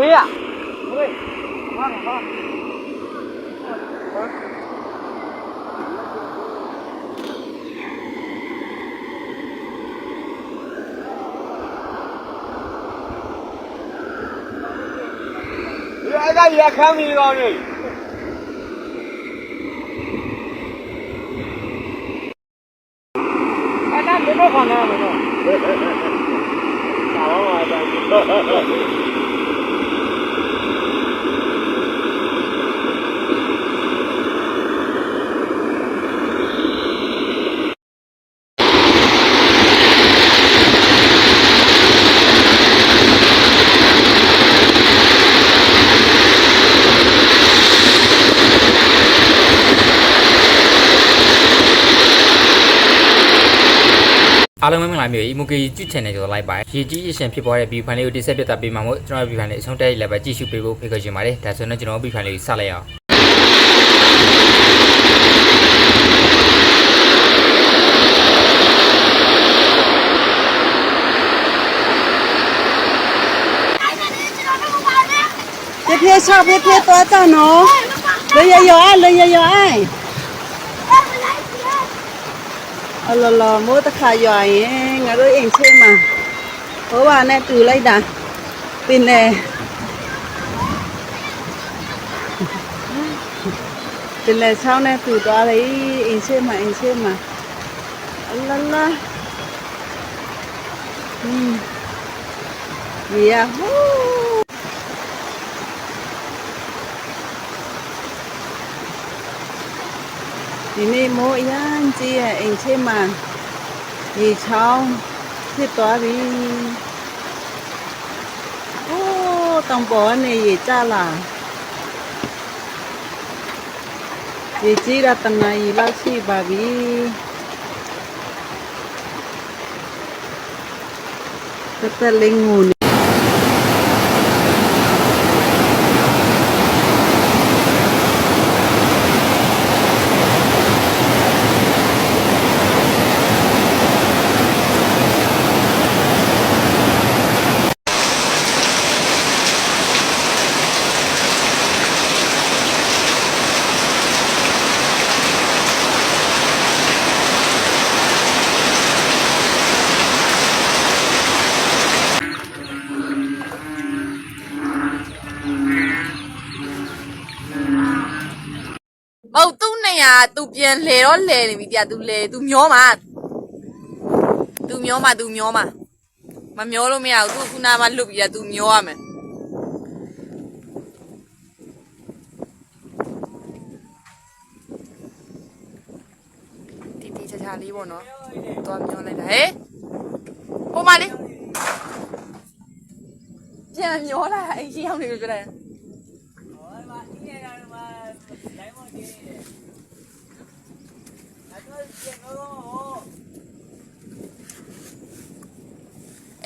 အေးရဟေးဟာဟာဒီအဲ့ဒါရခမ်းမီကောင်းနေအဲ့ဒါဘယ်တော့ခေါ်နေမလို့သာဝါ အားလုံးပဲမင်္ဂလာမျိုး Emoji ကျွ channel ကိုလိုက်ပါရေကြီးရရှင်ဖြစ်ပေါ်တဲ့ view file လေးကိုတိဆက်ပြသပေးမှာမို့ကျွန်တော် view file လေးအဆုံးတက်လည်းပဲကြည့်ရှုပေးဖို့ဖိတ်ခေါ်ချင်ပါတယ်ဒါဆိုတော့ကျွန်တော် view file လေးကိုစလိုက်အောင် 别别吵，别别多着呢，人也有爱，人也有爱。 အလလမိုးတခါရွာရင်ငါတို့အိမ်ချင်းမှာဘဝနဲ့တူလိုက်တာပင်လေပင်လေချောင်းနဲ့တူသွားတယ်အိမ်ချင်းမှာအိမ်ချင်းမှာအလလဟင်းဒီရဟူး ဒီနေ့မိုးအရမ်းကြီးရဲ့အိမ်ချမ်းမှာရေချောင်းဖြစ်သွားပြီ။အိုးတောင်ပေါ်ကနေရေကျလာ။ရေကြီးတာတနာရီလောက်ရှိပါပြီ။တက်တက်လေးငုံနေ မ ကသူပြန်လှဲတော့လှဲနေပြီပြသူလှဲသူမျောမှာသူမျောမှာသူမျောမှာမမျောလို့မရဘူးသူခုနမှလွတ်ပြီးတာသူမျောရမယ်တီတီချာချာလေးပေါ့နော်သွားမျောလိုက်တာဟဲ့ဟိုမလေးပြန်မျောလာအရင်ရောက်နေပြီပြလိုက်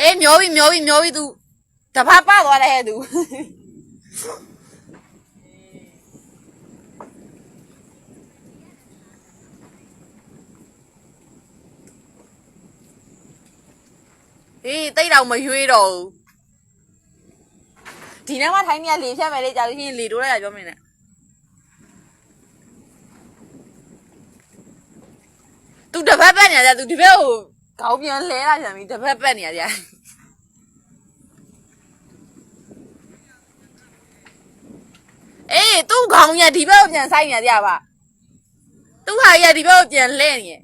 အေးမျောပြီမျောပြီမျောပြီ तू တဖာပသွားတယ်ဟဲ့ तू အေးတိတ်တော့မရွေးတော့ဘူးဒီနေ့မှထိုင်းနေရလေဖြတ်မယ်လေကြာလို့ရှိရင်လေတိုးလိုက်တာပြောမင်းနဲ့ သူတစ်ဖက်ပက်နေရကြသူဒီဘက်ကိုခေါင်းပြန်လဲလာပြန်ပြီတစ်ဖက်ပက်နေရကြအေးသူ့ခေါင်းရဒီဘက်ကိုပြန်ဆိုင်နေရကြပါသူ့ဟာရဒီဘက်ကိုပြန်လဲနေရ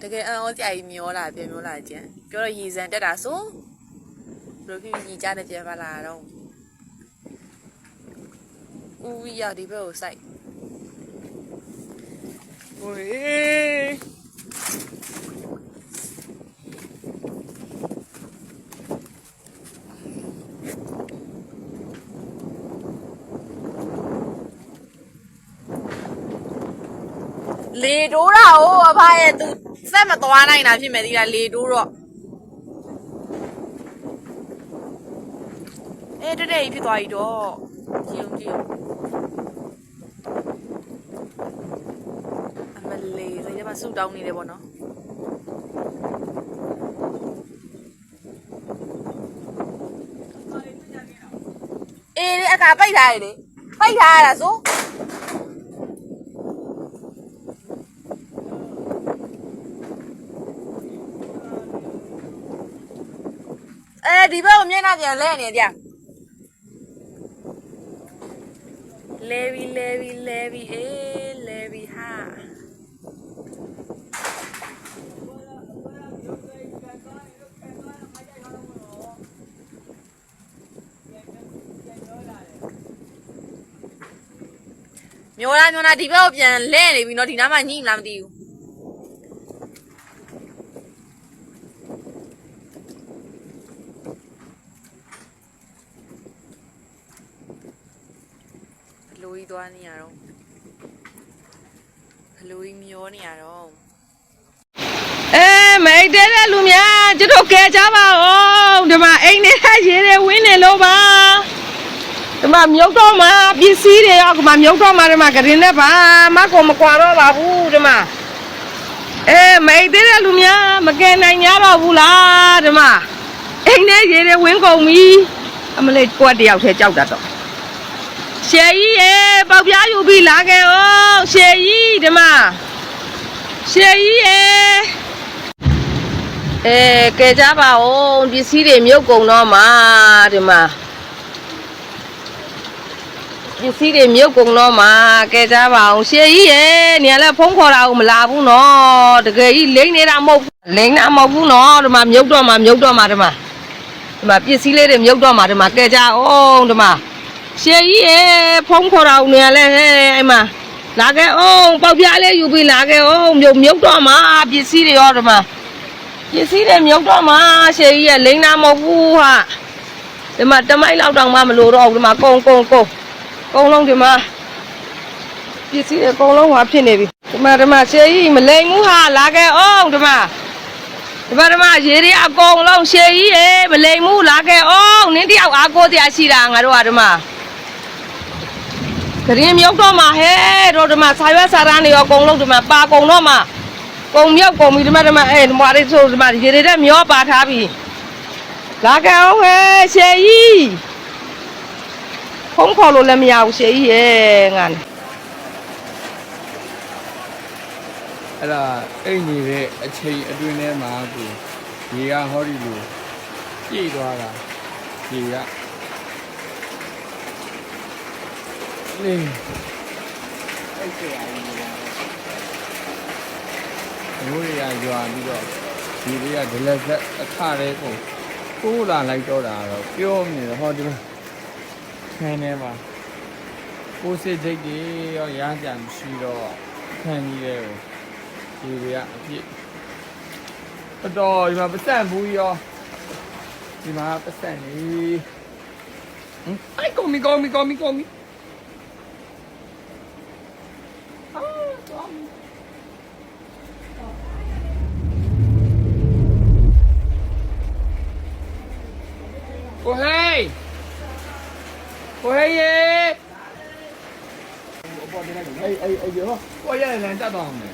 တကယ်အံ့ဩစရာကြီးမျောလာပြန်မျောလာကြံပြောတော့ရည်စံတက်တာဆိုဘယ်လိုဖြစ်ညီကြတဲ့ပြန်ပါလာတော့ဦးရဒီဘက်ကိုစိုက် ဟိုေးလေတိုးတာဟိုအဖရဲ့ तू စက်မသွားနိုင်တာဖြစ်မယ်ဒီလားလေတိုးတော့အေးတဲ့တဲ့ကြီးဖြစ်သွားပြီတော့ကြည့်အောင်ကြည့်အောင် မှဆူတောင်းနေတယ်ပေါ့နော်အေးလေအကပိတ်ထားရလေပိတ်ထားရတာဆိုအဲဒီဘက်ကိုမျက်နှာပြန်လဲနေကြလဲပြီလဲပြီလဲပြီအေး မျောလားမျောလားဒီဘက်ကိုပြန်လဲနေပြီနော်ဒီနားမှာညိမလားမသိဘူးလိုကြီးသွားနေရတော့ဘလိုကြီးမျောနေရတော့အဲမိတ်တဲ့လူများကျွန်တော်ကဲကြပါဦးဒီမှာအိမ်နေတဲ့ရေတွေဝင်းနေလို့ပါ ဒီမှာမြုပ်တော့မှာပစ္စည်းတွေရောဒီမှာမြုပ်တော့မှာဒီမှာကရင်နဲ့ပါမကောမကွာတော့ပါဘူးဒီမှာအဲမိတ်တဲတဲ့လူများမကယ်နိုင်ကြတော့ဘူးလားဒီမှာအိမ်ထဲရေတွေဝင်းကုန်ပြီအမလေးကိုယ်တယောက်တည်းကြောက်တတ်တော့ရှယ်ကြီးရေပေါက်ပြားယူပြီးလာခဲ့အောင်ရှယ်ကြီးဒီမှာရှယ်ကြီးရေအဲကဲကြပါဦးပစ္စည်းတွေမြုပ်ကုန်တော့မှာဒီမှာ ပစ္စည်းတွေမြုပ်ကုန်တော့မှာကဲကြပါအောင်ရှေကြီးရဲ့နေရာလဲဖုံးခေါ်တာကိုမလာဘူးနော်တကယ်ကြီးလိမ့်နေတာမဟုတ်ဘူးလိမ့်တာမဟုတ်ဘူးနော်ဒီမှာမြုပ်တော့မှာမြုပ်တော့မှာဒီမှာဒီမှာပစ္စည်းလေးတွေမြုပ်တော့မှာဒီမှာကဲကြအောင်ဒီမှာရှေကြီးရဲ့ဖုံးခေါ်တာကိုနေရာလဲဟဲ့အဲ့မှာလာခဲ့အောင်ပေါက်ပြားလေးယူပြီးလာခဲ့အောင်မြုပ်မြုပ်တော့မှာပစ္စည်းတွေရောဒီမှာပစ္စည်းတွေမြုပ်တော့မှရှေကြီးရဲ့လိမ့်နာမဟုတ်ဘူးဟာဒီမှာတမိုက်လောက်တောင်မှမလို့တော့ဘူးဒီမှာကုံကုံကုံ ကုံလုံးဒီမှာပစ္စည်းတွေကုံလုံးဟာဖြစ်နေပြီဒီမှာဒီမှာရှေကြီးမလိမ့်ဘူးဟာလာခဲ့အောင်ဒီမှာဒီမှာဒီမှာရေတွေအကုန်လုံးရှေကြီးရေမလိမ့်ဘူးလာခဲ့အောင်နင်းတယောက်အားကိုးတရားရှိတာငါတို့ဟာဒီမှာကရင်မြုပ်တော့မှာဟဲ့တို့ဒီမှာဆာရွက်ဆာရန်တွေရောအကုန်လုံးဒီမှာပါကုန်တော့မှာကုံမြောက်ကုံပြီဒီမှာဒီမှာအဲဒီမှာလေးဆိုဒီမှာရေတွေတက်မျောပါထားပြီလာကြအောင်ဟဲ့ရှေကြီး ဖုံးခေါ်လို့လည်းမရဘူးရှေကြီးရဲ့ငါနဲ့အဲ့ဒါအိတ်နေတဲ့အချိန်အတွင်းထဲမှာကိုရေကဟောဒီလိုပြည့်သွားတာရေကလေအဲ့ကျရာကြီးနေတာမိုးတွေကရွာပြီးတော့ဒီတွေကဒလက်ဆက်အခရဲကိုကိုးလာလိုက်တော့တာတော့ပြောနေတယ်ဟောဒီမှာ ခန်းထဲမှာကိုယ်စိတ်စိတ်တွေရောရမ်းကြံရှိတော့ခန်းကြီးတဲ့ကိုဒီတွေကအဖြစ်အတော်ဒီမှာပတ်စံဘူးရောဒီမှာပတ်စံနေဟမ်အိုက်ကောမီကောမီကောမီကောမီအာကောမီကိုဟေး ကိုဟေးရေအေးအေးအေးရောကိုရရင်လည်းတတ်တော့မယ်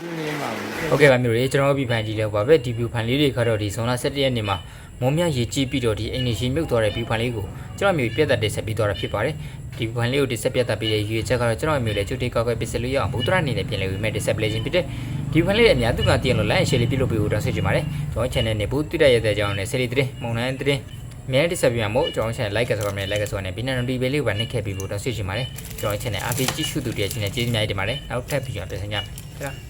ဒီနေ့မှာဘူးဟုတ်ကဲ့ပါမျိုးတွေကျွန်တော်တို့ပြဖန်ကြည့်လောက်ပါပဲဒီဗီဖန်လေးတွေခါတော့ဒီဇွန်လ17ရက်နေ့မှာမုံမြရေကြည့်ပြီးတော့ဒီအိမ်နေရှင်မြုပ်သွားတဲ့ဗီဖန်လေးကိုကျွန်တော်မျိုးပြတ်သက်တင်ဆက်ပြီးသွားတာဖြစ်ပါတယ် ဒီဗီဖန်လေးကိုတင်ဆက်ပြတ်သက်ပြီးတဲ့ရွေချက်ကတော့ကျွန်တော်မျိုးလည်းချုပ်တိတ်ကောက်ကွယ်ပစ္စည်းလေးရအောင်ဘုဒ္ဓရအနေနဲ့ပြင်လဲဝေမဲ့တင်ဆက်ပလေးခြင်းဖြစ်တဲ့ဒီဗီဖန်လေးရဲ့အများသူကတည်လို့ like share လေးပြုလုပ်ပေးဖို့တောင်းဆိုချင်ပါတယ်ကျွန်တော် channel နဲ့ဘူးတွေ့ရတဲ့ကြောင်းနဲ့ series 3မုံနိုင်3အများတစ်ဆက်ပြမို့ကျွန်တော် channel like ဆိုတော့မြန် like ဆိုတော့ねဘီနန်ဒီဘေလေးကိုပါနှိပ်ခဲ့ပြီးဖို့တောင်းဆိုချင်ပါတယ်ကျွန်တော် channel အပိကြည့်ရှုသူတည်းချင်းနဲ့ကျေးဇူးများတင်ပါတယ်နောက်ထပ်ပြီးကျွန်တော်ပြန်ဆောင်ကြမယ်